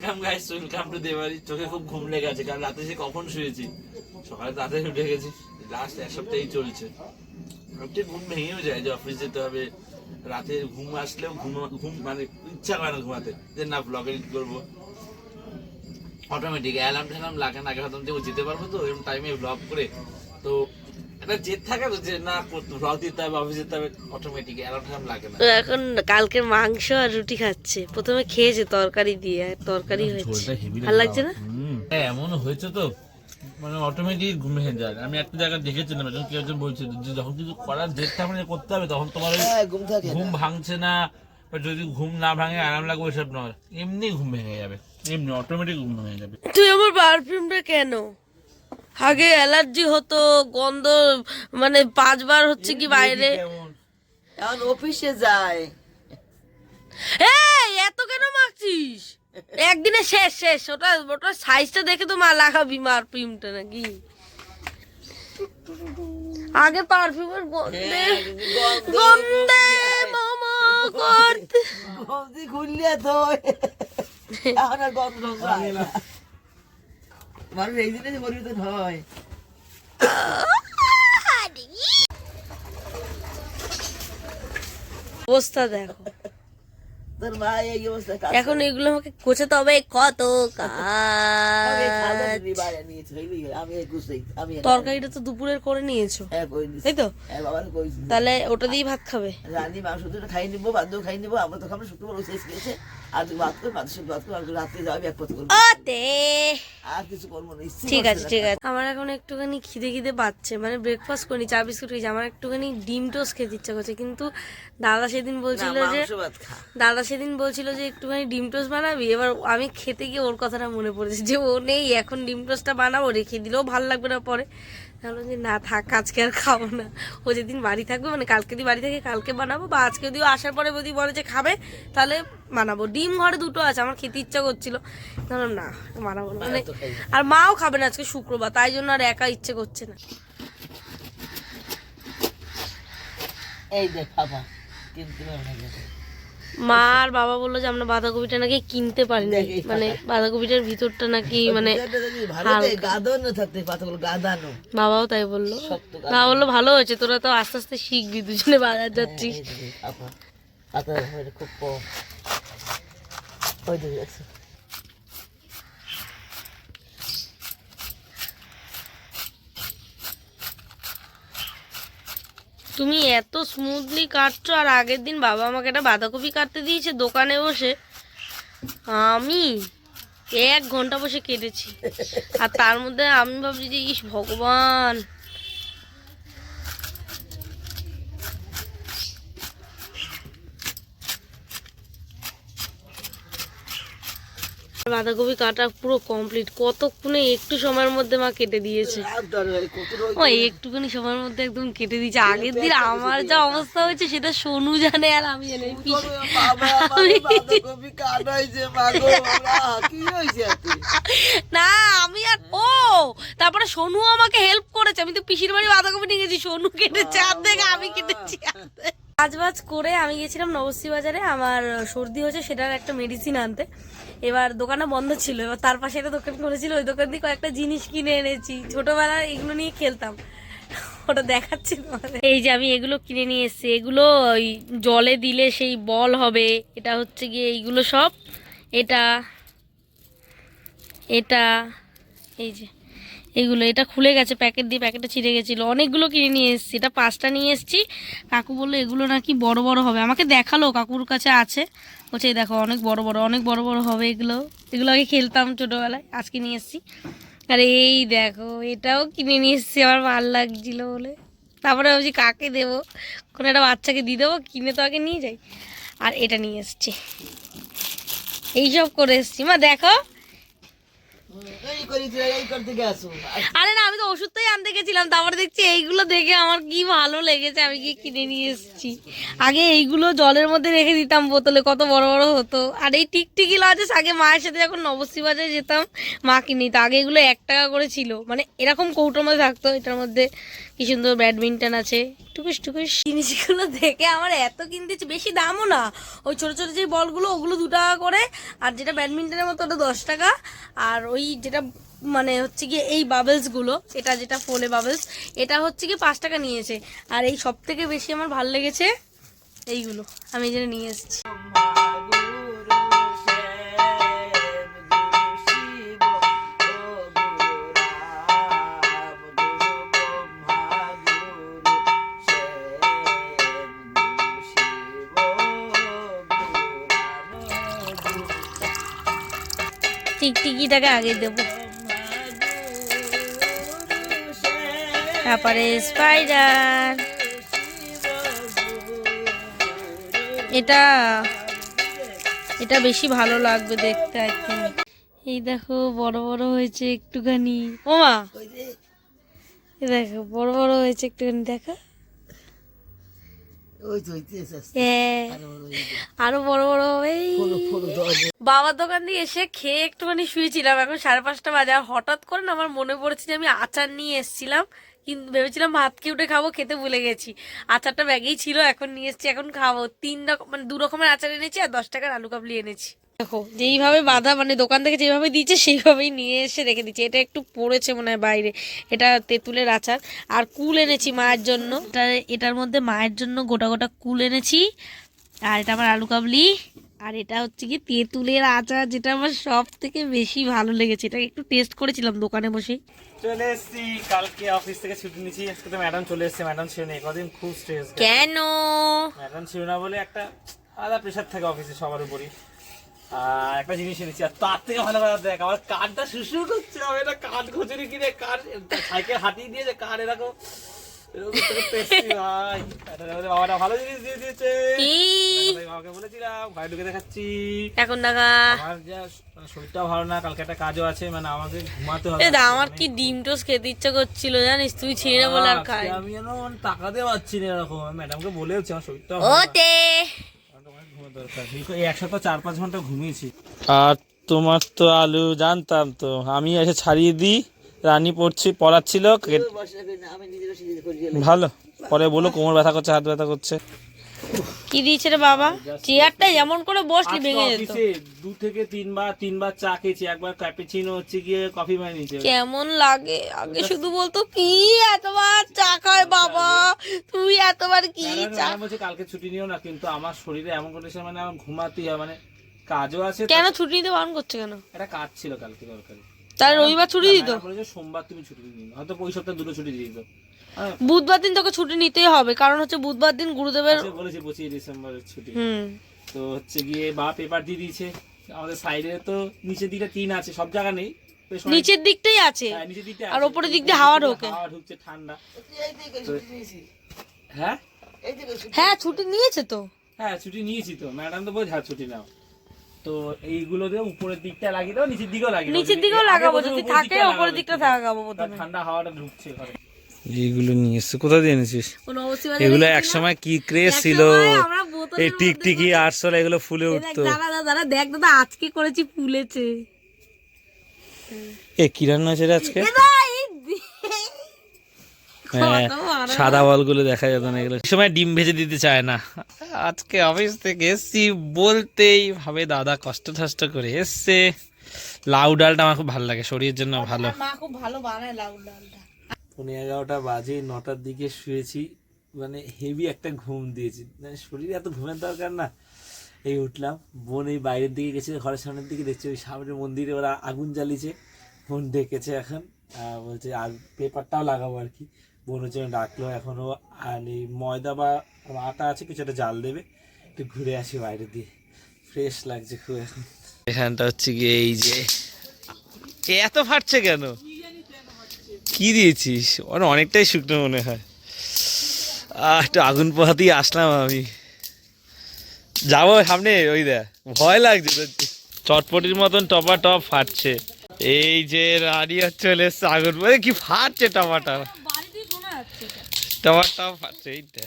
Welcome guys welcome to চোখে খুব ঘুম কারণ রাতে কখন শুয়েছি? সকালে উঠে গেছি। লাস্ট এক সপ্তাহেই চলছে। একটু ঘুম ভেঙেও যায়, যে অফিস যেতে হবে। রাতে ঘুম আসলেও ঘুম ঘুম মানে ইচ্ছা করে না ঘুমাতে। যে না ব্লগ এডিট করব। অটোমেটিক অ্যালার্ম ট্যালার্ম লাগে না আগে হয়তো যে যেতে পারব তো, এরকম টাইমে ব্লগ করে। তো একটা জেদ থাকে তো যে না ব্লগ দিতে হবে অফিস যেতে হবে অটোমেটিক অ্যালার্ম লাগে না। এখন কালকের মাংস আর রুটি খাচ্ছে। প্রথমে খেয়েছে তরকারি দিয়ে তরকারি হয়েছে। ভালো লাগছে না? হ্যাঁ, এমন হয়েছে তো মানে অটোমেটিক ঘুম ভেঙে যায়। আমি একটা জায়গায় দেখেছিলাম একজন কেউ একজন বলছিল যে যখন কিছু করার জেদটা মানে করতে হবে তখন তোমার ওই ঘুম ঘুম ভাঙছে না বা যদি ঘুম না ভাঙে আরাম লাগবে ওইসব নয়। এমনি ঘুম ভেঙে যাবে। এমনি অটোমেটিক ঘুম ভেঙে যাবে। তুই আমার পারফিউমটা কেন? আগে অ্যালার্জি হতো গন্ধ মানে পাঁচবার হচ্ছে কি বাইরে। এখন অফিসে যায়। এই এত কেন মাখছিস? একদিনে শেষ শেষ। ওটা ওটা সাইজটা দেখে তো মা লাগাবি পারফিউমটা নাকি? আগে পারফিউমের গন্ধে গন্ধে। মামা করতে গন্ধি খুললে তো আর গন্ধ না। মানুষ এই পরিবর্তন হয়। অবস্থা দেখো। তোর মা এই অবস্থা এখন এগুলো আমাকে গোছাতে হবে কত কাজ? তরকারিটা তো দুপুরের করে নিয়েছো। হ্যাঁ তাই তো? হ্যাঁ তাহলে ওটা দিয়ে ভাত খাবে? রানী মাংস দুটো খাই নিবো বান্ধব খাই নিবো আমরা তো খাব শুক্রবার শেষ আর তুই ভাত করে মাঝে ভাত করে রাত্রে যাবি এক পথ করব। আর কিছু করব না ঠিক আছে ঠিক আছে। আমার এখন একটুখানি খিদে খিদে পাচ্ছে মানে ব্রেকফাস্ট করিনি চা বিস্কুট খেয়েছি আমার একটুখানি ডিম টোস্ট খেতে ইচ্ছা করছে কিন্তু দাদা সেদিন বলছিল যে দাদা সেদিন বলছিল যে একটুখানি ডিম টোস্ট বানাবি? এবার আমি খেতে গিয়ে ওর কথাটা মনে পড়েছে যে ও নেই এখন ডিম টোস্টটা বানাবো রেখে দিলেও ভালো লাগবে না পরে। তাহলে যে না থাক আজকে আর খাব না। ও যেদিন বাড়ি থাকবে মানে কালকে যদি বাড়ি থাকে কালকে বানাবো বা আজকে যদিও আসার পরে যদি বলে যে খাবে তাহলে বানাবো। ডিম ঘরে দুটো আছে আমার খেতে ইচ্ছা করছিল। তাহলে না বানাবো না। মানে। আর মাও খাবে না আজকে শুক্রবার তাই জন্য আর একা ইচ্ছে করছে না। এই দেখ বাবা কিন্তু মা আর বাবা বলল যে আমরা বাঁধাকপিটা নাকি কিনতে পারিনি। দেখ মানে বাঁধাকপিটার ভিতরটা নাকি মানে বাবাও তাই বলল। বাবা বলল ভালো হয়েছে তোরা তো আস্তে আস্তে শিখবি দুজনে বাজার যাচ্ছিস। হয়ে খুব কম ওই দেখি দেখছ তুমি এত স্মুথলি কাটছো আর আগের দিন বাবা আমাকে একটা বাঁধাকপি কাটতে দিয়েছে দোকানে বসে। আমি এক ঘণ্টা বসে কেটেছি। আর তার মধ্যে আমি ভাবছি যে, ইস, ভগবান। বাঁধাকপি কাটা পুরো কমপ্লিট কতক্ষণে একটু সময়ের মধ্যে মা কেটে দিয়েছে? আর ও একটুখানি সময়ের মধ্যে একদম কেটে দিয়েছে। আগের দিন আমার যা অবস্থা হয়েছে সেটা সোনু জানে আর আমি জানি। না আমি আর ও তারপরে সোনু আমাকে হেল্প করেছে। আমি তো পিসির বাড়ি বাঁধাকপি নিয়ে গেছি সোনু কেটেছে আর দেখে আমি কেটেছি কাজ বাজ করে আমি গেছিলাম নবশ্রী বাজারে আমার সর্দি হয়েছে, সেটার একটা মেডিসিন আনতে। এবার দোকানটা বন্ধ ছিল, এবার তার পাশে একটা দোকান করেছিল, ওই দোকান থেকে কয়েকটা জিনিস কিনে এনেছি। ছোটবেলায় এগুলো নিয়ে খেলতাম। ওটা দেখাচ্ছি। এই যে আমি এগুলো কিনে নিয়ে এসেছি, এগুলো ওই জলে দিলে সেই বল হবে। এটা হচ্ছে গিয়ে এইগুলো সব। এটা এটা, এই যে। এগুলো, এটা খুলে গেছে, প্যাকেট দিয়ে প্যাকেটটা ছিঁড়ে গেছিল। অনেকগুলো কিনে নিয়ে এসেছি, এটা পাঁচটা নিয়ে এসেছি। কাকু বলল, এগুলো নাকি বড় বড় হবে। আমাকে দেখাল, কাকুর কাছে আছে। বলছে দেখো, অনেক বড় বড়, অনেক বড় বড় হবে এগুলো। এগুলো আগে খেলতাম ছোটোবেলায়, আজকে নিয়ে এসেছি। আর এই দেখো, এটাও কিনে নিয়ে এসেছি, আমার ভালো লাগছিল বলে। তারপরে ভাবছি, কাকে দেবো? কোনো একটা বাচ্চাকে দিয়ে দেবো, কিনে তো আগে নিয়ে যাই। আর এটা নিয়ে এসেছি। এইসব করে এসেছি। মা, দেখো এই করি তুই এই করতে গেছো আরে না, আমি তো ওষুধটাই আনতে গেছিলাম, তারপরে দেখছি এইগুলো দেখে আমার কি ভালো লেগেছে, আমি গিয়ে কিনে নিয়ে এসেছি। আগে এইগুলো জলের মধ্যে রেখে দিতাম বোতলে, কত বড় বড় হতো। আর এই টিকটিকি লজেস আগে মায়ের সাথে যখন নবশ্রী বাজারে যেতাম, মা কিনে নিত। আগে এগুলো এক টাকা করে ছিল। মানে এরকম কৌটোর মধ্যে থাকতো, এটার মধ্যে কি সুন্দর ব্যাডমিন্টন আছে। টুকুস টুকুস জিনিসগুলো দেখে আমার এত কিনতেছে বেশি দামও না। ওই ছোট ছোট যে বলগুলো, ওগুলো দু টাকা করে। আর যেটা ব্যাডমিন্টনের মতো ওটা দশ টাকা। আর ওই যেটা মানে হচ্ছে গিয়ে এই বাবলসগুলো, এটা যেটা ফোলে বাবলস, এটা হচ্ছে গিয়ে পাঁচ টাকা নিয়েছে। আর এই সব থেকে বেশি আমার ভালো লেগেছে এইগুলো। আমি এই জন্য নিয়ে এসেছি। টিকটিকিটাকে আগে দেবো। তারপরে স্পাইডার এটা এটা বেশি ভালো লাগবে দেখতে কি এই দেখো, বড় বড় হয়েছে একটুখানি। ওমা! এই দেখো, বড় বড় হয়েছে একটুখানি, দেখো। ওই তো হ্যাঁ। আরও বড় বড় এই। বাবার দোকান দিয়ে এসে খেয়ে একটুখানি শুয়েছিলাম। এখন সাড়ে পাঁচটা বাজে। আর হঠাৎ করে না আমার মনে পড়েছে যে আমি আচার নিয়ে এসেছিলাম। কিন্তু ভেবেছিলাম ভাত খেয়ে উঠে খাব খেতে ভুলে গেছি। আচারটা ব্যাগেই ছিল এখন নিয়ে এসেছি এখন খাব। তিন রকম মানে দু রকমের আচার এনেছি আর দশ টাকার আলু কাবলি এনেছি। দেখো যেইভাবে বাঁধা মানে দোকান থেকে যেভাবে দিয়েছে সেইভাবেই নিয়ে এসে রেখে দিচ্ছে এটা একটু পড়েছে মনে হয় বাইরে। এটা তেঁতুলের আচার। আর কুল এনেছি মায়ের জন্য। এটা এটার মধ্যে মায়ের জন্য গোটা গোটা কুল এনেছি। আর এটা আমার আলু কাবলি। আর এটা হচ্ছে কি তেঁতুলের আচার যেটা আমার সব থেকে বেশি ভালো লেগেছে। এটা একটু টেস্ট করেছিলাম দোকানে বসে। চলে এসেছি। কালকে অফিস থেকে ছুটি নিয়েছি। আজকে তো ম্যাডাম চলে এসেছে। ম্যাডাম ছিল না কদিন খুব স্ট্রেস কেন? ম্যাডাম ছিল না বলে একটা আলাদা প্রেশার থাকে অফিসে সবার উপরই। একটা জিনিস এনেছি আর তার থেকে ভালো কথা দেখ আমার কার্ডটা শুশু করছে আমি এটা কার্ড খুঁজে কিনে কার্ড সাইকেল হাতিয়ে দিয়েছে। কার্ড এরকম আমার মানে শরীরটাও ভালো না কালকে একটা কাজও আছে মানে আমাকে ঘুমাতে হবে। এ দা আমার কি ডিম টোস্ট খেতে ইচ্ছা করছিল জানিস? তুই ছিঁড়ে বলে আর খাই। আমি যেন তাকাতে পারছি না এরকম। ম্যাডামকে বলেওছি আমার শরীরটা দরকার। এই এক সপ্তাহ চার পাঁচ ঘণ্টা ঘুমিয়েছি। আর তোমার তো আলু জানতাম তো আমি এসে ছাড়িয়ে দিই রানী পড়ছি পড়াচ্ছিল ভালো পরে বলো কোমর ব্যথা করছে হাত ব্যথা করছে। কি দিয়েছে রে বাবা? চেয়ারটা যেমন করে বসলি ভেঙে যেত। দু থেকে তিনবার তিনবার চা খেয়েছি। একবার ক্যাপুচিনো হচ্ছে গিয়ে কফি বানিয়েছে কেমন লাগে? আগে শুধু বলতো কি এতবার চা খায় বাবা? তুই এতবার কি চা বলছে কালকে ছুটি নিও না কিন্তু আমার শরীরে এমন কন্ডিশন মানে আমার ঘুমাতেই হয় মানে কাজও আছে কেন ছুটি নিতে বারণ করছে কেন? একটা কাজ ছিল কালকে দরকারি। তার রবিবার ছুটি দিত? সোমবার তুমি ছুটি নিন হয়তো ওই সপ্তাহে দুটো ছুটি দিয়ে দিত। বুধবার দিন তোকে ছুটি নিতেই হবে কারণ হচ্ছে বুধবার দিন গুরুদেবের আজকে বলেছি পঁচিশে ডিসেম্বরের ছুটি। তো হচ্ছে গিয়ে বা পেপার দিয়ে দিয়েছে আমাদের সাইডে তো নিচের দিকটা টিন আছে সব জায়গা নেই। নিচের দিকটাই আছে হ্যাঁ, আর ওপরের দিক দিয়ে হাওয়া ঢোকে। হাওয়া ঢুকছে ঠান্ডা। হ্যাঁ? ছুটি হ্যাঁ ছুটি নিয়েছে তো। হ্যাঁ ছুটি নিয়েছি তো। ম্যাডাম তো বলছে হ্যাঁ ছুটি নাও। তো এইগুলো দিয়ে উপরের দিকটা লাগিয়ে দাও নিচের দিকেও লাগিয়ে নিচের দিকেও লাগাবো যদি থাকে লাগাবো দিকটা। লাগাবো ঠান্ডা হাওয়াটা ঢুকছে ঘরে। এইগুলো নিয়ে এসছে। কোথা দিয়ে এনেছিস? এগুলো গেছিলাম। এক সময় কি ক্রেজ ছিল? এই টিকটিকি আরশোলা এগুলো ফুলে উঠতো। দাঁড়া দেখ দাদা আজকে করেছি ফুলেছে। এ কি রান্না হয়েছে আজকে? হ্যাঁ সাদা বলগুলো দেখা যেত না এগুলো। সময় ডিম ভেজে দিতে চায় না। আজকে অফিস থেকে এসছি বলতেই ভাবে দাদা কষ্ট ঠষ্ট করে এসছে। লাউ ডালটা আমার খুব ভালো লাগে শরীরের জন্য ভালো। মা খুব ভালো বানায় লাউ ডালটা। পনেরো এগারোটা বাজে, নটার দিকে শুয়েছি। মানে হেভি একটা ঘুম দিয়েছি। মানে শরীরে এত ঘুমের দরকার না। এই উঠলাম, বোন এই বাইরের দিকে গেছে, ঘরের সামনের দিকে দেখছি ওই সামনের মন্দিরে ওরা আগুন জ্বালিয়েছে বোন ডেকেছে এখন। বলছে, আর পেপারটাও লাগাবো আর কি। বোন হচ্ছে ডাকলো এখনও আর এই ময়দা বা আটা আছে, কিছু একটা জাল দেবে। একটু ঘুরে আসি বাইরে দিয়ে ফ্রেশ লাগছে খুব এখন। এখানটা হচ্ছে গিয়ে এই যে এত ফাটছে কেন? কি দিয়েছিস? ওর অনেকটাই শুকনো মনে হয়। আহ একটু আগুন পোহাতেই আসলাম আমি। যাব সামনে ওই দেখ ভয় লাগছে তো চটপটির মতন টপা টপ ফাটছে। এই যে রানিয়া চলে এসছে আগুন মানে কি ফাটছে যাচ্ছে এটা। টমাটাও ফাটছে এইটা।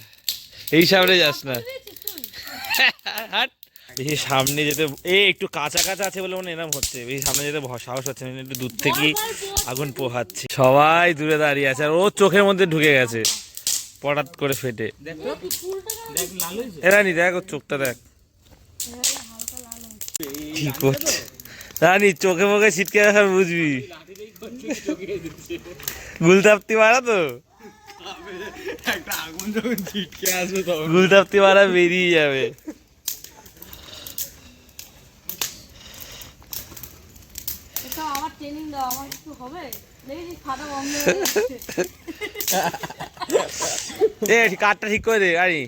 এই সামনে যাস না। হাট। বেশি সামনে যেতে এ একটু কাঁচা কাঁচা আছে বলে মনে এরম হচ্ছে। বেশি সামনে যেতে সাহস হচ্ছে না একটু দূর থেকেই আগুন পোহাচ্ছে। সবাই দূরে দাঁড়িয়ে আছে আর ও চোখের মধ্যে ঢুকে গেছে পটাত করে ফেটে। এরানি দেখ ওর চোখটা দেখ। কি করছে? রানি চোখে মুখে ছিটকে রাখার বুঝবি? গুলতাপ্তি মারা তো? গুলতাপ্তি মারা বেরিয়ে যাবে এটা আমার ট্রেনিং দাও আমার কিছু হবে? দেখেছিস ফাটা বন্ধ হয়ে। এ কাঠটা ঠিক করে দে গাড়ি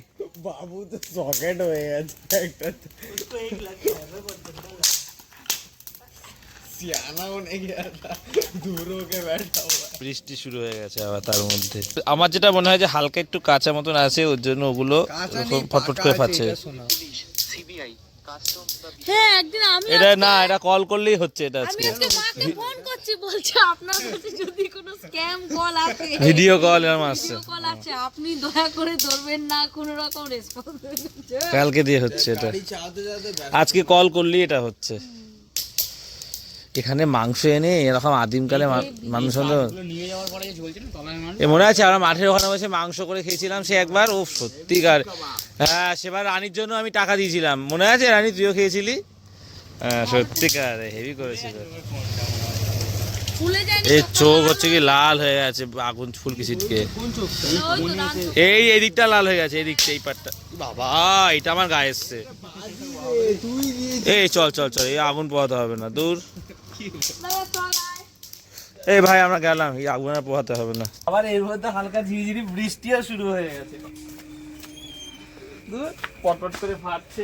বৃষ্টি শুরু হয়ে গেছে আবার তার মধ্যে। আমার যেটা মনে হয় যে হালকা একটু কাঁচা মতন আছে ওর জন্য ওগুলো ফটফট করে পাচ্ছে হ্যাঁ একদিন আমি এটা না এটা কল করলেই হচ্ছে এটা আমি আজকে। আজকে মাকে ফোন করছি বলছে আপনার কাছে যদি কোনো স্ক্যাম কল আসে। ভিডিও কল এরকম আসছে। কল আছে আপনি দয়া করে ধরবেন না কোনো রকম রেসপন্স কালকে দিয়ে হচ্ছে এটা। আজকে কল করলেই এটা হচ্ছে। এখানে মাংস এনে এরকম আদিমকালে মা- মানুষ হলো এ মনে আছে আমরা মাঠের ওখানে বসে মাংস করে খেয়েছিলাম সে একবার ও সত্যিকার। হ্যাঁ সেবার রানীর জন্য আমি টাকা দিয়েছিলাম। মনে আছে রানী তুইও খেয়েছিলি? হ্যাঁ সত্যিকার হেভি করেছিল। এই চোখ হচ্ছে কি লাল হয়ে গেছে আগুন ফুলকি ছিটকে। এই এই দিকটা লাল হয়ে গেছে এই দিকটা এই পাটটা। বাবা এটা আমার গায়ে এসছে। এই চল চল চল এই আগুন পোহাতে হবে না দূর। এই ভাই আমরা গেলাম। এই আগুনে পোহাতে হবে না। আবার এর মধ্যে হালকা ঝিরিঝিরি বৃষ্টিও শুরু হয়ে গেছে। পটপট করে ফাটছে।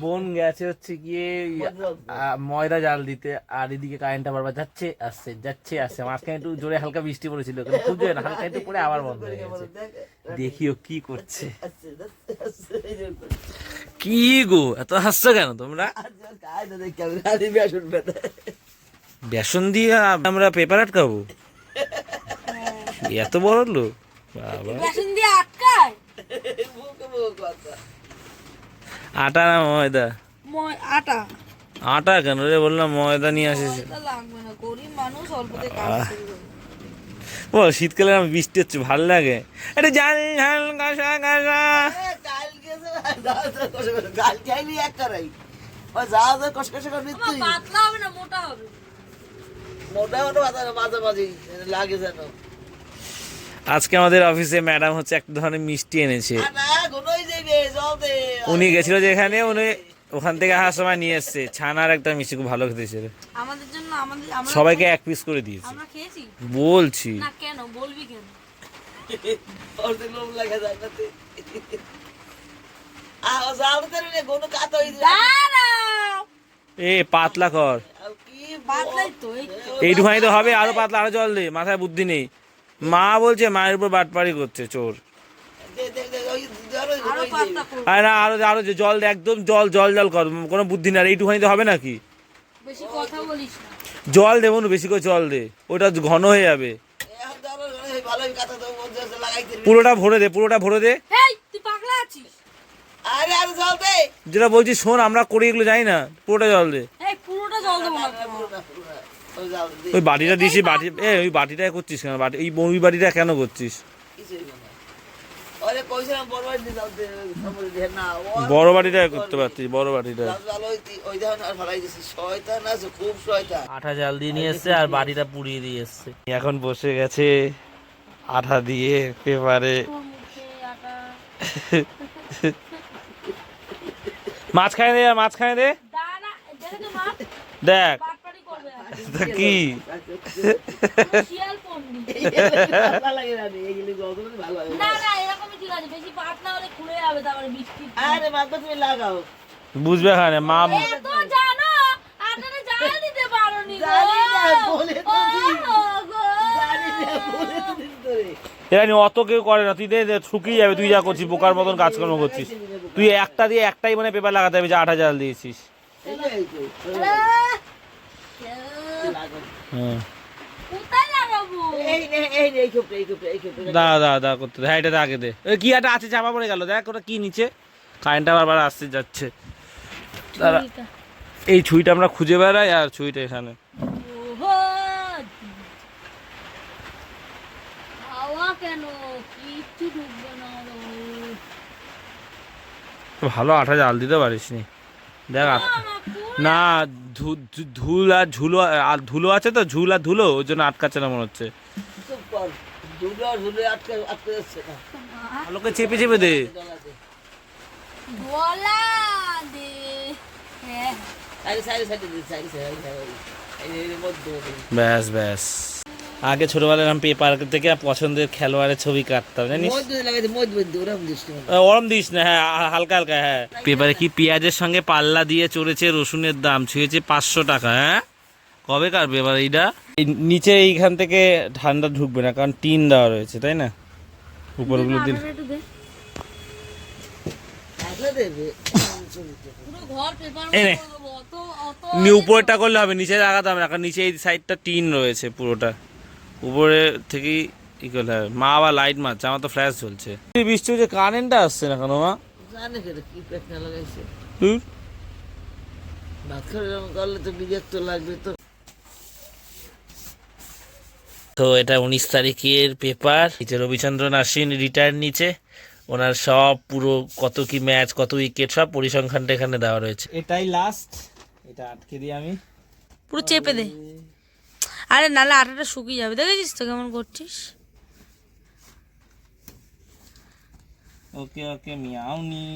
বোন গেছে হচ্ছে গিয়ে ময়দা জাল দিতে আর এদিকে কারেন্টটা বারবার যাচ্ছে আসছে যাচ্ছে আসছে। মাঝখানে একটু জোরে হালকা বৃষ্টি পড়েছিল কিন্তু খুব জোরে না হালকা একটু পরে আবার বন্ধ হয়ে গেছে। দেখিও কি করছে। কি গো এত হাসছো কেন তোমরা? বেসন দিয়ে আমরা পেপার আটকাবো? এত বড় লোক বাবা। বেসন দিয়ে আটকায়? আটা না ময়দা? আটা। আটা কেন রে? বললাম ময়দা নিয়ে আসিস। ও শীতকালে আমার বৃষ্টি হচ্ছে ভালো লাগে? এটা জানি ঝাল এক লাগে যেন। আজকে আমাদের অফিসে ম্যাডাম হচ্ছে একটা ধরনের মিষ্টি এনেছে আর না কোনোই যাইবে জল দে উনি গেছিল যে এখানে উনি ওখান থেকে আসার সময় নিয়ে এসছে। ছানার একটা মিষ্টি খুব ভালো খেতে ছিল আমাদের জন্য আমাদের সবাইকে এক পিস করে দিয়েছে। আমরা খেয়েছি? বলছি। না কেন? বলবি কেন? এ পাতলা কর। এইটুখানি তো হবে আরও পাতলা আরও জল দে মাথায় বুদ্ধি নেই। মা বলছে মায়ের উপর বাটপাড়ি করছে চোর। আরও আর না আরও আরও যে জল একদম জল জল জল কর কোনো বুদ্ধি না আর এইটুখানি তো হবে নাকি? বেশি কথা না। জল দে বেশি করে জল দে ওটা ঘন হয়ে যাবে। পুরোটা ভরে দে পুরোটা ভরে দে। হেই তুই পাগলা আছিস? আরে আরে জল দে। যেটা বলছি শোন আমরা করি এগুলো যাই না পুরোটা জল দে। জল দেবো। ওই জল দে। ওই বাটিটা দিয়েছি বাটি এ ওই বাটিটা করছিস কেন? বাটি এই ওই বাটিটা কেন করছিস কিছুই না ওরে কইছিলাম বড় বাড়ি জল দে সমুদ্রে দে না ও বড় বাটিটা করতে পারছিস বড় শয়তান আঠা জাল দিয়ে নিয়ে এসছে আর বাটিটা পুড়িয়ে দিয়ে এসছে। এখন বসে গেছে আঠা দিয়ে পেপারে। মাঝখানে দে আর মাঝখানে দে। দাঁড়া দেখে কি? শিয়াল পন্ডি ভালো লাগে না এইগুলি গল্প ভালো লাগে না। না এরকমই ঠিক আছে বেশি পাতলা হলে খুলে যাবে তারপরে বৃষ্টি আরে মাথা তুমি লাগাও। বুঝবে এখানে মা এত জানো আটাটা জাল দিতে পারোনি গো। জানি না, বলে তো ও দিই। গো। জানি না বলে তো ধরে এরা অত কেউ করে না তুই দে শুকিয়ে যাবে তুই যা করছিস বোকার মতন কাজকর্ম করছিস। তুই একটা দিয়ে একটাই মানে পেপার লাগাতে হবে যে আট হাজার দিয়েছিস। এই দা দা দা করতে। হ্যাঁ এটা আগে দে। কি একটা আছে চাপা পড়ে গেল দেখ ওটা কি নিচে। কারেন্টটা বারবার আসতে যাচ্ছে। দাঁড়া। এই ছুরিটা আমরা খুঁজে বেড়াই আর ছুরিটা এখানে। ওহো! হাওয়া কেন? কিচ্ছু ঢুকবে না আরও। ভালো আঠা জাল দিতে পারিস নি দেখ না ধুল আর ঝুলো আর ধুলো আছে তো ঝুল আর ধুলো ওই জন্য আটকাচ্ছে না মনে হচ্ছে। চুপ কর। ধুলো আর আটকে আটকে যাচ্ছে না। ভালোকে চেপে চেপে দে। গলা হ্যাঁ। ব্যাস ব্যাস। আগে ছোটবেলায় আমি পেপার থেকে পছন্দের খেলোয়াড়ের ছবি কাটতাম জানিস? ওরম দিস না। হ্যাঁ হালকা হালকা হ্যাঁ। পেপারে কি পেঁয়াজের সঙ্গে পাল্লা দিয়ে চড়েছে রসুনের দাম? ছুঁয়েছে পাঁচশো টাকা হ্যাঁ? কবে কাটবে এবার এইটা? এই নিচে এইখান থেকে ঠান্ডা ঢুকবে না কারণ টিন দেওয়া রয়েছে তাই না? উপরগুলো দিন। উপরেরটা করলে হবে নিচে লাগাতে হবে না কারণ নিচে এই সাইডটা টিন রয়েছে পুরোটা। উপরে থেকেই ই করলে হবে। মা আবার লাইট মারছে আমার তো ফ্ল্যাশ এই বৃষ্টি হচ্ছে কারেন্টটা আসছে না কেন মা। ভাত খাওয়া করলে তো বিরক্ত লাগবে তো। তো এটা উনিশ তারিখের পেপার। যে রবিচন্দ্রন আশ্বিন রিটায়ার নিচে। ওনার সব পুরো কত কি ম্যাচ কত উইকেট সব পরিসংখ্যানটা এখানে দেওয়া রয়েছে। এটাই লাস্ট এটা আটকে দিই আমি। পুরো চেপে দে। আরে নালে আটাটা শুকিয়ে যাবে। দেখেছিস তো কেমন করছিস? ওকে ওকে মিয়াউনি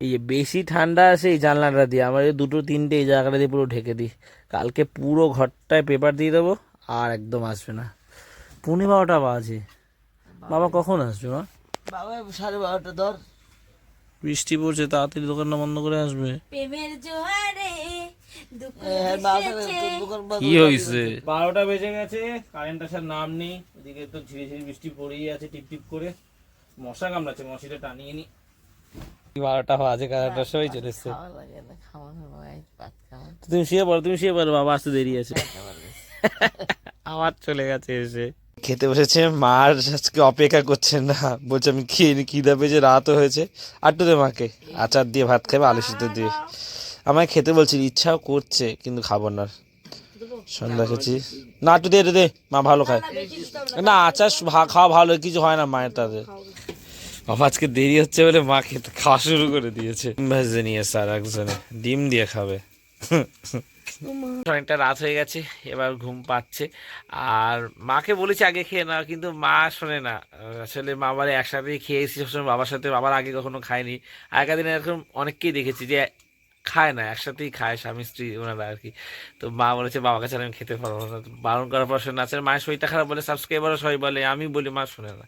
এই যে বেশি ঠান্ডা আছে এই জানলাটা দিয়ে। আমার এই দুটো তিনটে এই জায়গাটা দিয়ে পুরো ঢেকে দিই। কালকে পুরো ঘরটায় পেপার দিয়ে দেবো। আর একদম আসবে না। পৌনে বারোটা বাজে। বাবা কখন আসবে মা? বাবা সাড়ে বারোটা ধর। বৃষ্টি পড়ছে তাড়াতাড়ি দোকানটা বন্ধ করে আসবে। প্রেমের জোয়ারে দুঃখ হ্যাঁ, বন্ধ কি হয়েছে? বারোটা বেজে গেছে কারেন্ট আসার নাম নেই। এদিকে তো ঝিরি ঝিরি বৃষ্টি পড়েই আছে টিপ টিপ করে। মশা কামড়াচ্ছে মশিটা টানিয়ে নি। বারোটা বাজে কারেন্ট আসার সময় চলে এসছে। হয় তুমি শুয়ে পড়ো তুমি শুয়ে পড়ো বাবা আসতে দেরি আছে। আবার চলে গেছে এসে। খেতে বসেছে মার আজকে অপেক্ষা করছে না। বলছে আমি খেয়ে নি খিদা পেয়েছে রাতও হয়েছে। আটটু দে মাকে আচার দিয়ে ভাত খাবে আলু সিদ্ধ দিয়ে। আমায় খেতে বলছি ইচ্ছাও করছে কিন্তু খাব না সন্ধ্যা খেয়েছি না একটু দে একটু দে মা ভালো খায়। না আচার খাওয়া ভালো কিছু হয় না মায়ের তাদের বাবা আজকে দেরি হচ্ছে বলে মা খেতে খাওয়া শুরু করে দিয়েছে। ভাজতে নিয়ে আর একজনে ডিম দিয়ে খাবে। অনেকটা রাত হয়ে গেছে, এবার ঘুম পাচ্ছে। আর মাকে বলেছি আগে খেয়ে না কিন্তু মা শোনে না। আসলে মা বাড়ি একসাথেই খেয়েছি সবসময় বাবার সাথে বাবার আগে কখনো খায়নি। আগের দিনে এরকম অনেককেই দেখেছি যে খায় না, একসাথেই খায় স্বামী, স্ত্রী, ওনারা আর কি। তো মা বলেছে বাবা কাছে আমি খেতে পারব না। বারণ করার পর শোনে আছে মায়ের শরীরটা খারাপ বলে সাবস্ক্রাইবারও সবাই বলে, আমি বলি মা শোনে না।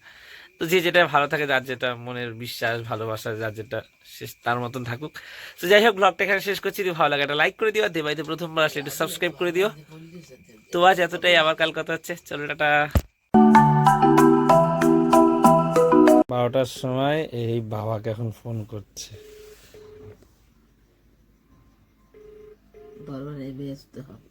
তো যে যেটা ভালো থাকে যার যেটা মনের বিশ্বাস ভালোবাসা যার যেটা শেষ তার মতন থাকুক। তো যাই হোক ব্লগটা এখানে শেষ করছি। যদি ভালো লাগে একটা লাইক করে দিও। আর দেবাইতে প্রথমবার আসলে একটু সাবস্ক্রাইব করে দিও। তো আজ এতটাই। আবার কাল কথা হচ্ছে। চলো টাটা। বারোটার সময় এই বাবাকে এখন ফোন করছে। বারবার এই ব্যস্ত হবে।